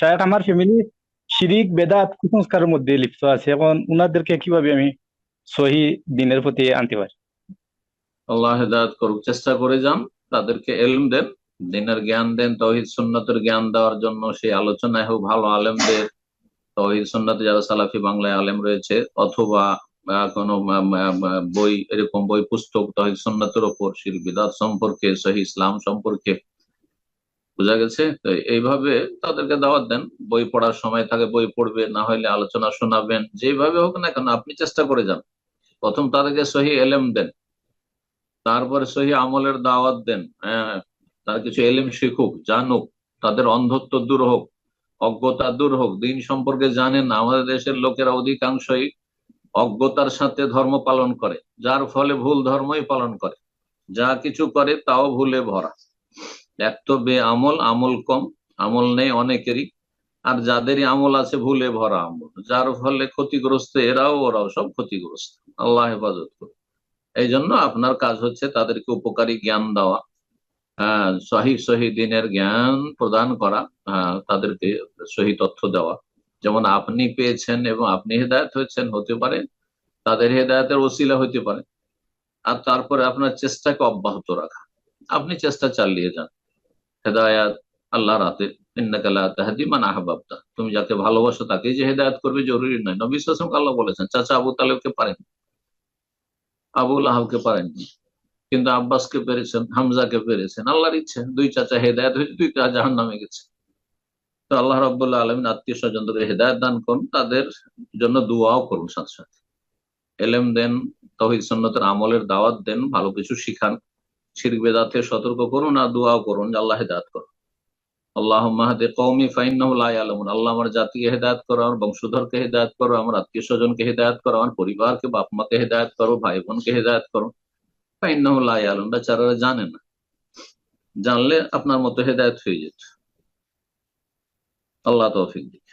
শায়খ আমার ফ্যামিলি শিরিক, বেদাত, কুসংস্কারের মধ্যে লিপ্ত আছে। এখন উনাদেরকে কীভাবে আমি সহি দিনের প্রতি আনতে পারি? আল্লাহ হেদায়ত করুক, চেষ্টা করে যান, তাদেরকে এলম দেন, দিনের জ্ঞান দেন, তহিদ সুন্নতের জ্ঞান দেওয়ার জন্য সেই আলোচনায় হোক, ভালো আলেমদের তহিদ সুন্নতে যারা সালাফি বাংলায় আলেম রয়েছে, অথবা কোনো বই, এরকম বই, পুস্তক, তহিদ সুন্নতের ওপর শির বিদাত সম্পর্কে, সহি ইসলাম সম্পর্কে বোঝা গেছে? এইভাবে তাদেরকে দাওয়াত দেন। বই পড়ার সময় থাকে বই পড়বে, না হলে আলোচনা শোনাবেন যেভাবে হোক না কেন, আপনি চেষ্টা করে যান। প্রথম তাদেরকে সহি এলেম দেন। তারপরে সহি আমলের দাওয়াত দেন। হ্যাঁ তার কিছু এলেম শিখুক, জানুক, তাদের অন্ধত্ব দূর হোক, অজ্ঞতা দূর হোক, দিন সম্পর্কে জানেন না, আমাদের দেশের লোকেরা অধিকাংশই অজ্ঞতার সাথে ধর্ম পালন করে, যার ফলে ভুল ধর্মই পালন করে। যা কিছু করে তাও ভুলে ভরা। এক তো বে আমল আমল কম আমল নেই অনেকেরই। আর যাদেরই আমল আছে ভুলে ভরা আমল যার ফলে ক্ষতিগ্রস্ত এরাও ওরাও সব ক্ষতিগ্রস্ত। আল্লাহ হেফাজত করুন। এই জন্য আপনার কাজ হচ্ছে তাদেরকে উপকারী জ্ঞান দেওয়া হ্যাঁ সহি সহি দিনের জ্ঞান প্রদান করা হ্যাঁ, তাদেরকে সহি তথ্য দেওয়া। যেমন আপনি পেয়েছেন এবং আপনি হেদায়ত হয়েছেন হতে পারে তাদের হেদায়তের ওসিলা হতে পারে। আর তারপরে আপনার চেষ্টাকে অব্যাহত রাখা। আপনি চেষ্টা চালিয়ে যান। হেদায়াত আল্লাহ রাতে তুমি যাকে ভালোবাসো তাকে যে হেদায়ত করবে জরুরি নয়। নবী সাসম আল্লাহ বলেছেন, চাচা আবু তালেবকে পারেন আবুল আহাবকে পারেননি, কিন্তু আব্বাসকে পেরেছেন, হামজাকে পেরেছেন, আল্লাহর ইচ্ছে। দুই চাচা হেদায়ত হয়েছে দুই জাহান নামে গেছে। তো আল্লাহ রব্বুল্লাহ আলমিন আত্মীয় স্বজনদের হেদায়ত দান করুন, তাদের জন্য দুয়াও করুন সাথে সাথে। এলেম দেন, তহিদ সন্ন্যতের আমলের দাওয়াত দেন, ভালো কিছু শিখান। শির বেদাতে সতর্ক করুন আর দোয়াও করুন যে আল্লাহ হেদায়ত করুন আল্লাহ মাহাদে কৌমি ফাইন্নাহু লা ইয়ালামুন। আল্লাহ আমার জাতিকে হেদায়ত করো, আমার বংশধরকে হেদায়ত করো, আমার আত্মীয় স্বজনকে হেদায়ত করো, আমার পরিবারকে বাপ মাকে হেদায়ত করো ভাই বোনকে হেদায়ত করো। ফাইন্নাহু লা ইয়ালামুন। বেচারারা জানে না। জানলে আপনার মতো হেদায়ত হয়ে যেত। আল্লাহ তৌফিক দিক।